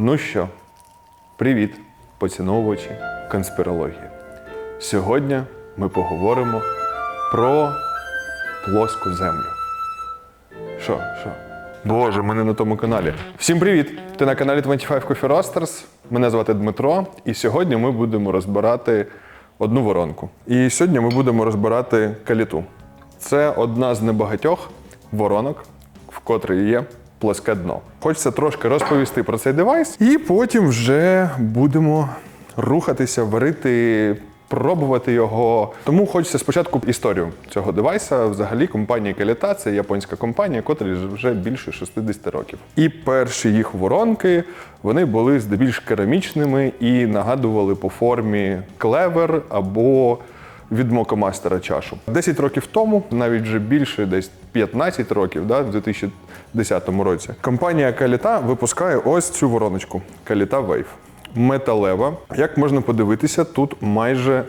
Ну що, привіт, поціновувачі конспірології. Сьогодні ми поговоримо про плоску землю. Що, що? Боже, ми не на тому каналі. Всім привіт! Ти на каналі 25 Coffee Roasters. Мене звати Дмитро, і сьогодні ми будемо розбирати одну воронку. І сьогодні ми будемо розбирати каліту. Це одна з небагатьох воронок, в котрій є плоске дно. Хочеться трошки розповісти про цей девайс, і потім вже будемо рухатися, варити, пробувати його. Тому хочеться спочатку історію цього девайса. Взагалі, компанія Каліта це японська компанія, котрій вже більше 60 років. І перші їх воронки вони були здебільш керамічними і нагадували по формі клевер або від Мокомастера чашу. 10 років тому, навіть вже більше, десь 15 років, да, в 2010 році, компанія Каліта випускає ось цю вороночку Каліта Wave. Металева. Як можна подивитися, тут майже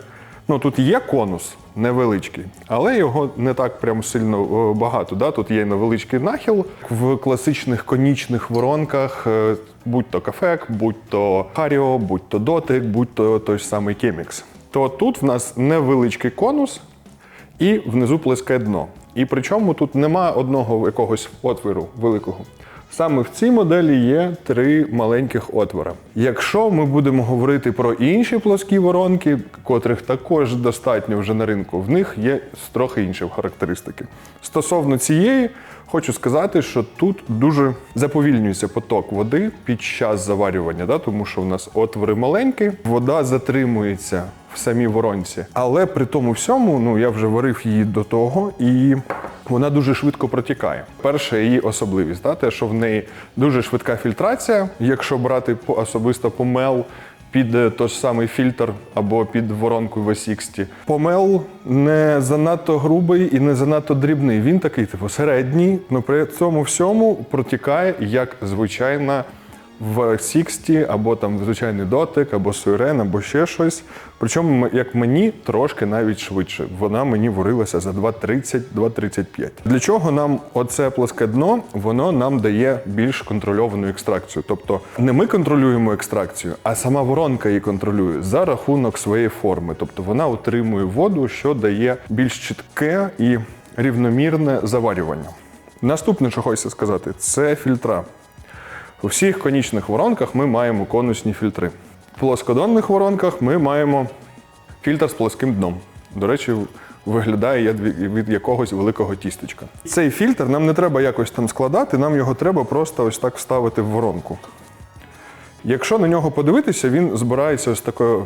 ну тут є конус невеличкий, але його не так прям сильно багато. Да? Тут є невеличкий нахил в класичних конічних воронках, е, будь-то кафек, будь-то Харіо, будь-то дотик, будь-то той ж самий Кемікс. То тут в нас невеличкий конус і внизу плеске дно. І причому тут нема одного якогось отвору великого. Саме в цій моделі є три маленьких отвора. Якщо ми будемо говорити про інші плоскі воронки, котрих також достатньо вже на ринку, в них є трохи інші характеристики. Стосовно цієї, хочу сказати, що тут дуже заповільнюється поток води під час заварювання, да? тому що в нас отвори маленькі, вода затримується в самій воронці. Але при тому всьому, ну я вже варив її до того, і вона дуже швидко протікає. Перша її особливість, да, те, що в неї дуже швидка фільтрація. Якщо брати особисто помел під е, той самий фільтр або під воронку V60. Помел не занадто грубий і не занадто дрібний. Він такий, типу, середній, але при цьому всьому протікає як звичайна в 60 або там звичайний дотик, або суйрен, або ще щось. Причому, як мені, трошки навіть швидше. Вона мені варилася за 2.30-2.35. Для чого нам оце плоске дно? Воно нам дає більш контрольовану екстракцію. Тобто не ми контролюємо екстракцію, а сама воронка її контролює за рахунок своєї форми. Тобто вона утримує воду, що дає більш чітке і рівномірне заварювання. Наступне, що хочеться сказати, це фільтра. У всіх конічних воронках ми маємо конусні фільтри. В плоскодонних воронках ми маємо фільтр з плоским дном. До речі, виглядає від- якогось великого тістечка. Цей фільтр нам не треба якось там складати, нам його треба просто ось так вставити в воронку. Якщо на нього подивитися, він збирається ось такою е,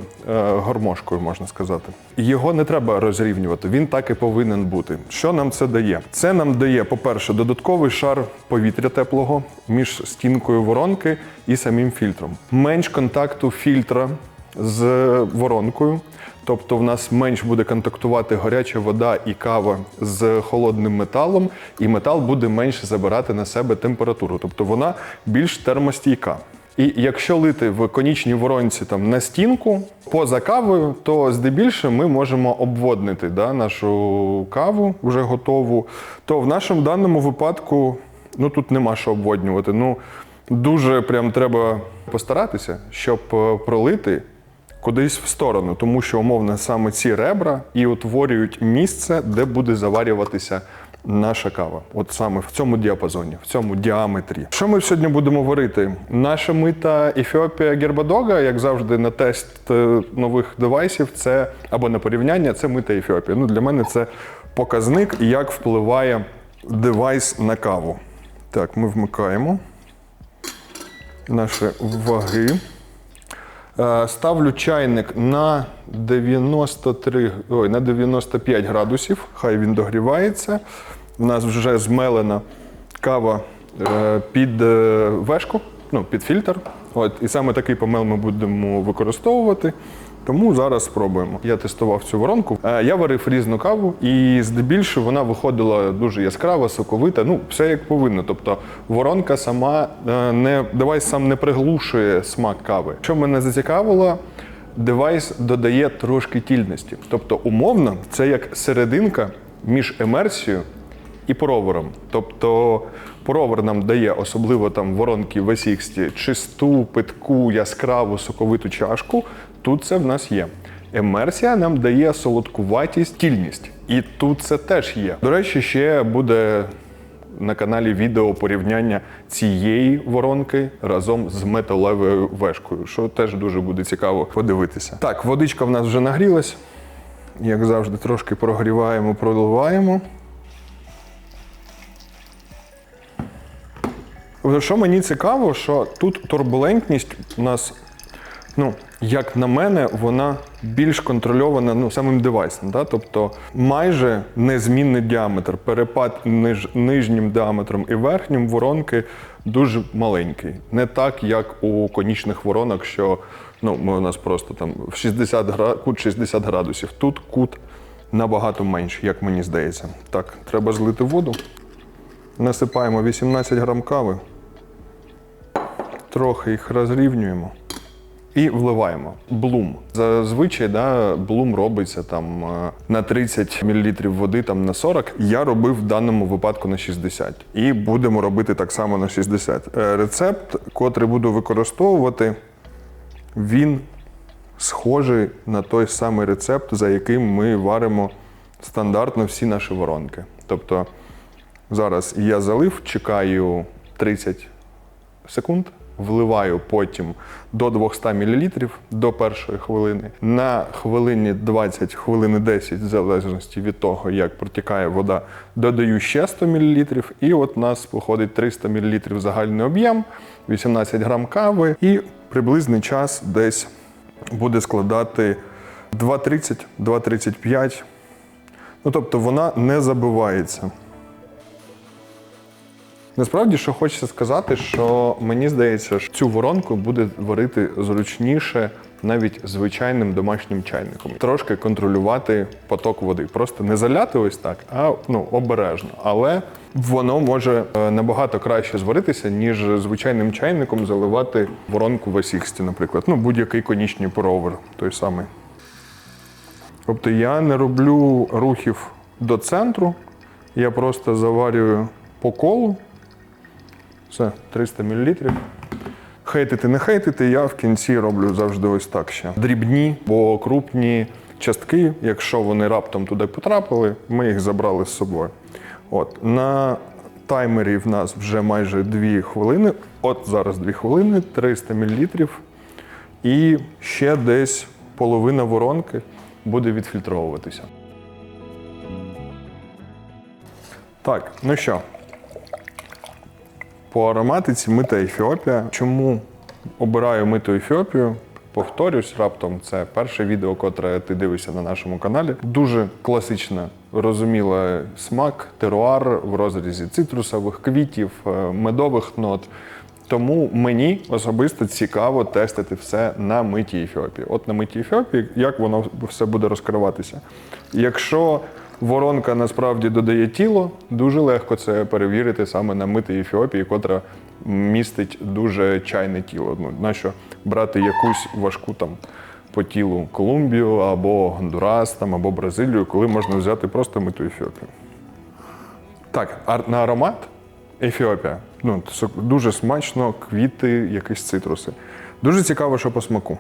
гармошкою, можна сказати. Його не треба розрівнювати, він так і повинен бути. Що нам це дає? Це нам дає, по-перше, додатковий шар повітря теплого між стінкою воронки і самим фільтром. Менш контакту фільтра з воронкою. Тобто в нас менш буде контактувати гаряча вода і кава з холодним металом, і метал буде менше забирати на себе температуру. Тобто вона більш термостійка. І якщо лити в конічній воронці там на стінку поза кавою, то здебільше ми можемо обводнити да, нашу каву вже готову. То в нашому даному випадку ну тут нема що обводнювати. Ну дуже прям треба постаратися, щоб е, пролити кудись в сторону, тому що умовно саме ці ребра і утворюють місце, де буде заварюватися наша кава. От саме в цьому діапазоні, в цьому діаметрі. Що ми сьогодні будемо варити? Наша мита Ефіопія Гербадога, як завжди, на тест е, нових девайсів, це або на порівняння, це мита Ефіопія. Ну для мене це показник, як впливає девайс на каву. Так, ми вмикаємо наші ваги. Е, Ставлю чайник на 93, ой, на 95 градусів, хай він догрівається. У нас вже змелена кава е, під е, вешку, ну, під фільтр. От, і саме такий помел ми будемо використовувати. Тому зараз спробуємо. Я тестував цю воронку. Е, Я варив різну каву, і здебільшого вона виходила дуже яскрава, соковита. Ну, все як повинно. Тобто воронка сама е, не девайс сам не приглушує смак кави. Що мене зацікавило, девайс додає трошки тільності. Тобто, умовно, це як серединка між емерсією і поровером. Тобто поровер нам дає особливо там воронки в SX чисту, питку, яскраву, соковиту чашку. Тут це в нас є. Емерсія нам дає солодкуватість, тільність. І тут це теж є. До речі, ще буде на каналі відео порівняння цієї воронки разом з металевою вешкою, що теж дуже буде цікаво подивитися. Так, водичка в нас вже нагрілась. Як завжди, трошки прогріваємо, проливаємо. Що мені цікаво, що тут турбулентність у нас, ну, як на мене, вона більш контрольована ну, самим девайсом. Да? Тобто майже незмінний діаметр. Перепад між нижнім діаметром і верхнім воронки дуже маленький. Не так, як у конічних воронок, що ну, у нас просто там в 60 гра... кут 60 градусів. Тут кут набагато менший, як мені здається. Так, треба злити воду. Насипаємо 18 грам кави, трохи їх розрівнюємо і вливаємо. Блум. Зазвичай да, блум робиться там е, на 30 мл води, там на 40. Я робив в даному випадку на 60. І будемо робити так само на 60. Е, Рецепт, котрий буду використовувати, він схожий на той самий рецепт, за яким ми варимо стандартно всі наші воронки. Тобто Зараз я залив, чекаю 30 секунд, вливаю потім до 200 мл до першої хвилини. На хвилині 20, хвилини 10, в залежності від того, як протікає вода, додаю ще 100 мл. І от у нас виходить 300 мл загальний об'єм, 18 грам кави, і приблизний час десь буде складати 2,30-2,35. Ну, тобто вона не забивається. Насправді, що хочеться сказати, що мені здається, що цю воронку буде варити зручніше навіть звичайним домашнім чайником. Трошки контролювати поток води. Просто не заляти ось так, а ну, обережно. Але воно може е, набагато краще зваритися, ніж звичайним чайником заливати воронку в осіксті, наприклад. Ну, будь-який конічний поровер, той самий. Тобто я не роблю рухів до центру, я просто заварюю по колу. Все, 300 мл. Хейтити, не хейтити, я в кінці роблю завжди ось так ще. Дрібні, бо крупні частки, якщо вони раптом туди потрапили, ми їх забрали з собою. От, на таймері в нас вже майже 2 хвилини. От зараз 2 хвилини, 300 мл. І ще десь половина воронки буде відфільтровуватися. Так, ну що, по ароматиці мита Ефіопія. Чому обираю миту Ефіопію? Повторюсь, раптом це перше відео, котре ти дивишся на нашому каналі. Дуже класична, розуміла смак, теруар в розрізі цитрусових квітів, е, медових нот. Тому мені особисто цікаво тестити все на миті Ефіопії. От на миті Ефіопії, як воно все буде розкриватися. Якщо воронка насправді додає тіло, дуже легко це перевірити саме на мити Ефіопії, котра містить дуже чайне тіло. Ну, нащо брати якусь важку там по тілу Колумбію або Гондурас, там, або Бразилію, коли можна взяти просто миту Ефіопію. Так, а на аромат Ефіопія. Ну, дуже смачно, квіти, якісь цитруси. Дуже цікаво, що по смаку.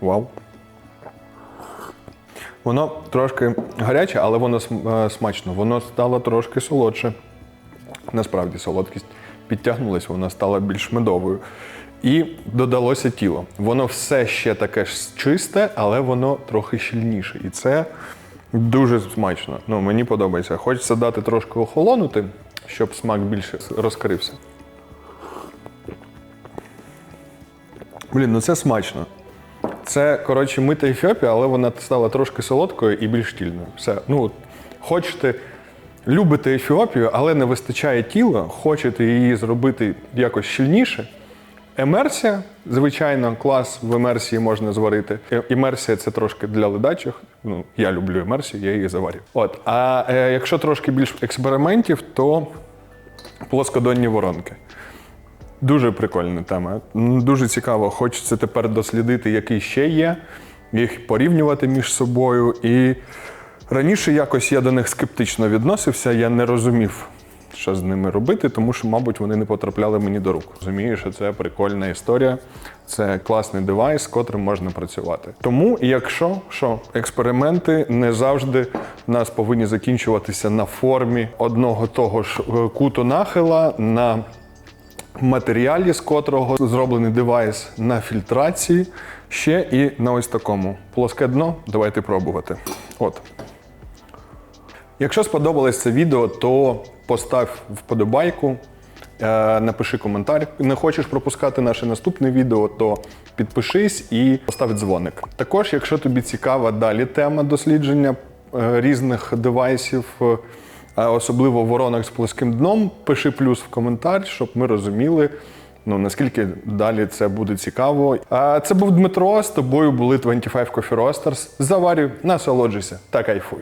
Вау. Воно трошки гаряче, але воно е, смачно. Воно стало трошки солодше. Насправді солодкість підтягнулася, вона стала більш медовою. І додалося тіло. Воно все ще таке ж чисте, але воно трохи щільніше. І це дуже смачно. Ну, мені подобається. Хочеться дати трошки охолонути, щоб смак більше розкрився. Блін, ну це смачно. Це, коротше, мита Ефіопія, але вона стала трошки солодкою і більш щільною. Все. Ну, хочете, любите Ефіопію, але не вистачає тіла, хочете її зробити якось щільніше. Емерсія, звичайно, клас в емерсії можна зварити. Е- Емерсія це трошки для ледачих. Ну, я люблю емерсію, я її заварю. От, а е, якщо трошки більш експериментів, то плоскодонні воронки. Дуже прикольна тема. Дуже цікаво. Хочеться тепер дослідити, які ще є, їх порівнювати між собою і Раніше якось я до них скептично відносився, я не розумів, що з ними робити, тому що, мабуть, вони не потрапляли мені до рук. Розумію, що це прикольна історія, це класний девайс, з котрим можна працювати. Тому, якщо що, експерименти не завжди нас повинні закінчуватися на формі одного того ж е, куту нахила на матеріалі, з котрого зроблений девайс на фільтрації, ще і на ось такому плоске дно. Давайте пробувати. От. Якщо сподобалось це відео, то постав вподобайку, е, напиши коментар. Не хочеш пропускати наше наступне відео, то підпишись і постав дзвоник. Також, якщо тобі цікава далі тема дослідження е, різних девайсів, е, в воронах з плоским дном, пиши плюс в коментар, щоб ми розуміли. Ну, наскільки далі це буде цікаво. А це був Дмитро. З тобою були 25 Coffee Roasters. Заварюй, насолоджуйся та кайфуй.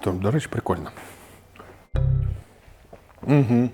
То, до речі, прикольно. Угу.